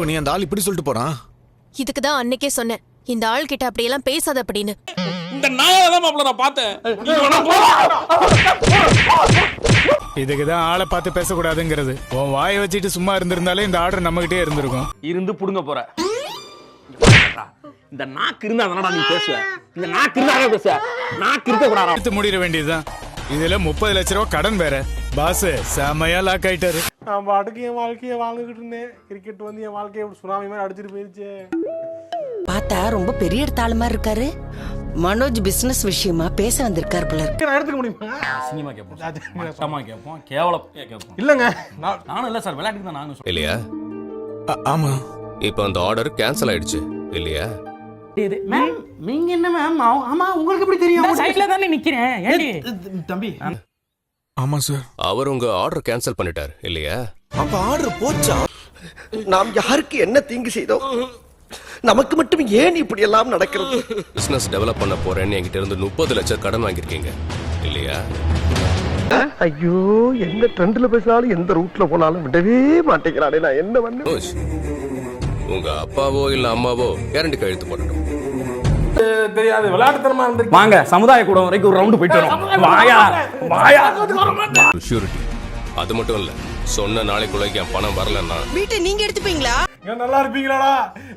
நீ அந்த ஆள் இப்படி சொல்லிட்டு போறான்? இதுக்கு தான் அன்னைக்கே சொன்னேன். இந்த ஆள் கிட்ட அப்படியெல்லாம் பேசாத அப்படின்னு. இந்த நாயை தான் மாப்பிள்ள நான் பார்த்தேன். இதுக்கு தான் ஆளை பார்த்து பேசக்கூடாதுங்கிறது. உன் வாயை வச்சுட்டு சும்மா இருந்திருந்தாலே இந்த ஆர்டர் நம்மகிட்டே இருந்திருக்கும். இருந்து புடுங்க போற. இந்த நாக்கு இருந்தா தானடா நீ பேசுவ. இந்த நாக்கு இருந்தா பேசுவ. நாக்கு இருக்க கூடாதா? எடுத்து முடிட வேண்டியதுதான். இதுல முப்பது லட்ச ரூபா கடன் வேற. பாஸ் செமையா லாக் ஆயிட்டாரு. நான் பாட்டுக்கு என் வாழ்க்கையை வாழ்ந்துகிட்டு இருந்தேன். கிரிக்கெட் வந்து என் வாழ்க்கையை சுனாமி மாதிரி அடிச்சிட்டு போயிருச்சு. பார்த்தா ரொம்ப பெரிய இடத்த ஆளு மாதிரி இருக்காரு. மனோஜ் பிசினஸ் விஷயமா பேச வந்திருக்காரு போல இருக்கு. நான் எடுத்துக்க முடியுமா? சினிமா கேட்போம் மட்டமா கேட்போம் கேவலம் கேட்போம் இல்லைங்க. நான் நானும் இல்ல சார் விளையாட்டுக்கு தான் நானும் சொல்றேன் இல்லையா? ஆமா. இப்போ அந்த ஆர்டர் கேன்சல் ஆயிடுச்சு. இல்லையா? மேம் நீங்க என்ன மேம் ஆமா உங்களுக்கு எப்படி தெரியும்? சைட்ல தானே நிக்கிறேன். ஏண்டி? தம்பி. ஆமா சார் அவர் உங்க ஆர்டர் கேன்சல் பண்ணிட்டார் இல்லையா? அப்ப ஆர்டர் போச்சா? நாம் யாருக்கு என்ன தீங்கு செய்தோம்? நமக்கு மட்டும் ஏன் இப்படி எல்லாம் நடக்கிறது? பிசினஸ் டெவலப் பண்ண போறேன்னு என்கிட்ட இருந்து முப்பது லட்சம் கடன் வாங்கியிருக்கீங்க இல்லையா? ஐயோ எந்த ட்ரெண்ட்ல பேசினாலும் எந்த ரூட்ல போனாலும் விடவே மாட்டேங்கிறானே நான் என்ன பண்ண உங்க அப்பாவோ இல்ல அம்மாவோ கேரண்டி கையெழுத்து போடட்டும் தெரியாது. விளையாட்டுத்தனமா இருந்திருக்கு. வாங்க சமுதாய கூடம் வரைக்கும் ஒரு ரவுண்டு போயிட்டு வரோம். வாயா வாயா. ஷூரிட்டி அது மட்டும் இல்ல சொன்ன நாளைக்குள்ள என் பணம் வரலன்னா வீட்டை நீங்க எடுத்துப்பீங்களா? நீங்க நல்லா இருப்பீங்களாடா.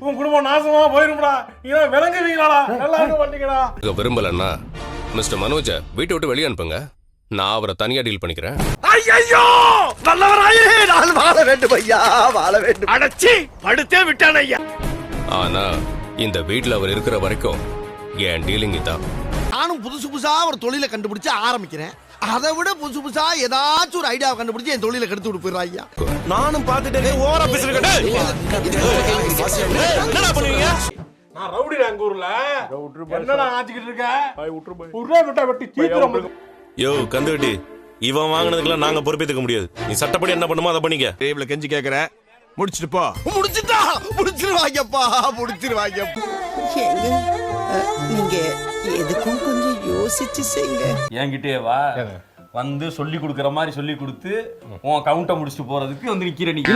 உன் குடும்பம் நாசமா போயிரும்டா. நீங்க விளங்குவீங்களாடா. நல்லா இருக்க மாட்டீங்கடா. விரும்பலன்னா மிஸ்டர் மனோஜ வீட்டை விட்டு வெளியே அனுப்புங்க. நான் அவரை தனியா டீல் பண்ணிக்கிறேன். ஐயோ நல்லவராயே நான் வாழ வேண்டும் ஐயா வாழ வேண்டும். அடச்சி படுத்தே விட்டான் ஐயா. ஆனா இந்த வீட்ல அவர் இருக்கிற வரைக்கும் என் டீலிங் இதான். நானும் புதுசு புதுசா ஒரு தொழிலை கண்டுபிடிச்சு ஆரம்பிக்கிறேன். அதை விட புதுசு புதுசா ஏதாச்சும் ஒரு ஐடியாவை கண்டுபிடிச்சு என் தொழிலை கெடுத்து விட்டு போயிடுறா ஐயா. நானும் பார்த்துட்டே ஓவரா என்னடா பண்ணுவீங்க? நான் ரவுடிடா எங்க ஊர்ல. என்னடா ஆச்சுக்கிட்டு இருக்க? உருவா விட்டா வெட்டி தீத்துறோம் யோ கந்துவட்டி இவன் வாங்கினதுக்கெல்லாம் நாங்க பொறுப்பேற்றுக்க முடியாது. நீ சட்டப்படி என்ன பண்ணுமோ அதை பண்ணிக்க. டேபிள கெஞ்சி கேக்குற முடிச்சிட்டு போ. முடிச்சுட்டா? முடிச்சிருவாங்கப்பா அஹ், நீங்க எதுக்கும் கொஞ்சம் யோசிச்சு செய்யுங்க. என்கிட்டயே வா. வந்து சொல்லி கொடுக்குற மாதிரி சொல்லி கொடுத்து உன் கவுண்ட்டை முடிச்சுட்டு போறதுக்கு வந்து நிக்கிற நீ.